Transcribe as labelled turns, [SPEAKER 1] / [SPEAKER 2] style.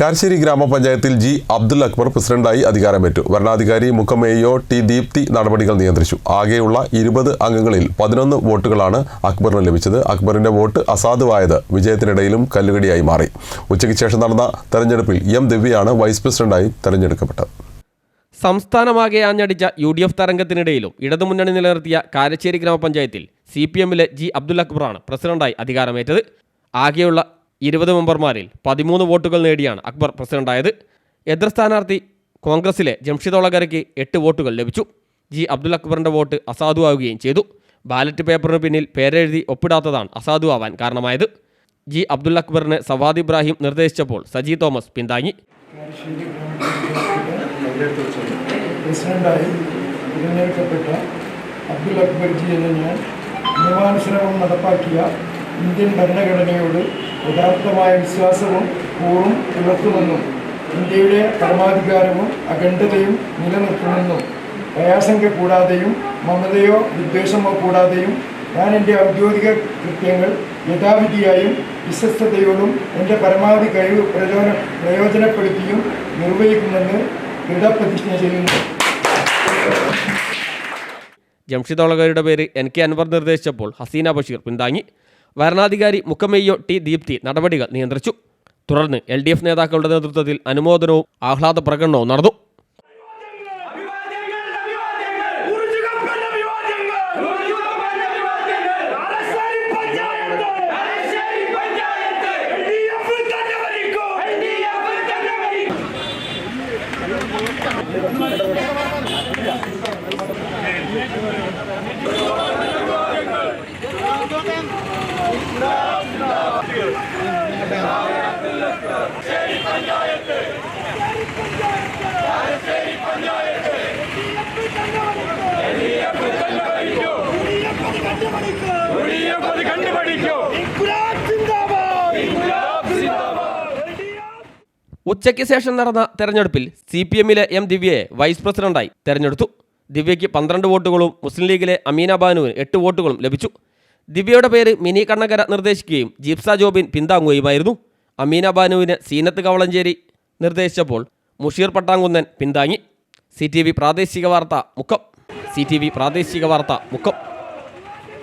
[SPEAKER 1] കാരശ്ശേരി ഗ്രാമപഞ്ചായത്തിൽ ജി അബ്ദുൽ അക്ബർ പ്രസിഡന്റായി അധികാരമേറ്റു. ഭരണാധികാരി മുഖമേയോ ടി ദീപ്തി നടപടികൾ നിയന്ത്രിച്ചു. ആകെയുള്ള ഇരുപത് അംഗങ്ങളിൽ പതിനൊന്ന് വോട്ടുകളാണ് അക്ബറിന് ലഭിച്ചത്. അക്ബറിന്റെ വോട്ട് അസാധുവായത് വിജയത്തിനിടയിലും കല്ലുകടിയായി മാറി. ഉച്ചയ്ക്ക് ശേഷം നടന്ന തെരഞ്ഞെടുപ്പിൽ എം ദിവ്യയാണ് വൈസ് പ്രസിഡന്റായി തെരഞ്ഞെടുക്കപ്പെട്ടത്.
[SPEAKER 2] സംസ്ഥാനമാകെ ആഞ്ഞടിച്ച യു ഡി എഫ് തരംഗത്തിനിടയിലും ഇടതുമുന്നണി നിലനിർത്തിയ കാരശ്ശേരി ഗ്രാമപഞ്ചായത്തിൽ സി പി എമ്മിലെ ജി അബ്ദുൽ അക്ബറാണ് പ്രസിഡന്റായി അധികാരമേറ്റത്. ആകെയുള്ള ഇരുപത് മെമ്പർമാരിൽ പതിമൂന്ന് വോട്ടുകൾ നേടിയാണ് അക്ബർ പ്രസിഡന്റായത്. എതിർ സ്ഥാനാർത്ഥി കോൺഗ്രസിലെ ജംഷിദോളകരയ്ക്ക് എട്ട് വോട്ടുകൾ ലഭിച്ചു. ജി. അബ്ദുൽ അക്ബറിന്റെ വോട്ട് അസാധുവാകുകയും ചെയ്തു. ബാലറ്റ് പേപ്പറിന് പിന്നിൽ പേരെഴുതി ഒപ്പിടാത്തതാണ് അസാധുവാവാൻ കാരണമായത്. ജി. അബ്ദുൽ അക്ബറിന് സവാദ് ഇബ്രാഹിം നിർദ്ദേശിച്ചപ്പോൾ സജി തോമസ് പിന്താങ്ങി.
[SPEAKER 3] അബ്ദുൽ അക്ബർജി എന്ന ഞാൻ നിയമാനുസരണം നടപ്പാക്കിയ ഇന്ത്യൻ ഭരണഘടനയോട് യഥാർത്ഥമായ വിശ്വാസവും കൂറും പുലർത്തുമെന്നും ഇന്ത്യയുടെ പരമാധികാരവും അഖണ്ഡതയും നിലനിർത്തുമെന്നും പ്രയാസങ്ക കൂടാതെയും മമതയോ വിദ്വേഷമോ കൂടാതെയും ഞാൻ എന്റെ ഔദ്യോഗിക കൃത്യങ്ങൾ യഥാവിധിയായും വിശ്വസ്തയോടും എന്റെ പരമാവധി കഴിവ് പ്രയോജന പ്രയോജനപ്പെടുത്തിയും നിർവഹിക്കുമെന്ന് ദൃഢപ്രതിജ്ഞ ചെയ്യുന്നു.
[SPEAKER 2] ജംഷിദോളകരുടെ പേര് എൻ കെ അൻവർ നിർദ്ദേശിച്ചപ്പോൾ ഹസീന ബഷീർ പിന്താങ്ങി. ഭരണാധികാരി മുക്കമെയ്യോ ടി ദീപ്തി നടപടികൾ നിയന്ത്രിച്ചു. തുടർന്ന് എൽ ഡി എഫ് നേതാക്കളുടെ നേതൃത്വത്തിൽ അനുമോദനവും ആഹ്ലാദ പ്രകടനവും നടന്നു.
[SPEAKER 4] അഭിവാദ്യങ്ങൾ അഭിവാദ്യങ്ങൾ.
[SPEAKER 2] ഉച്ചയ്ക്ക് ശേഷം നടന്ന തെരഞ്ഞെടുപ്പിൽ സി പി എമ്മിലെ എം ദിവ്യയെ വൈസ് പ്രസിഡന്റായി തെരഞ്ഞെടുത്തു. ദിവ്യയ്ക്ക് പന്ത്രണ്ട് വോട്ടുകളും മുസ്ലിം ലീഗിലെ അമീന ബാനുവിന് എട്ട് വോട്ടുകളും ലഭിച്ചു. ദിവ്യയുടെ പേര് മിനി കണ്ണകര നിർദ്ദേശിക്കുകയും ജീപ്സ ജോബിൻ പിന്താങ്ങുകയുമായിരുന്നു. അമീന ബാനുവിന് സീനത്ത് കവളഞ്ചേരി നിർദ്ദേശിച്ചപ്പോൾ മുഷീർ പട്ടാങ്കുന്നൻ പിന്താങ്ങി. സി പ്രാദേശിക വാർത്ത മുഖം സി പ്രാദേശിക വാർത്ത മുക്കം.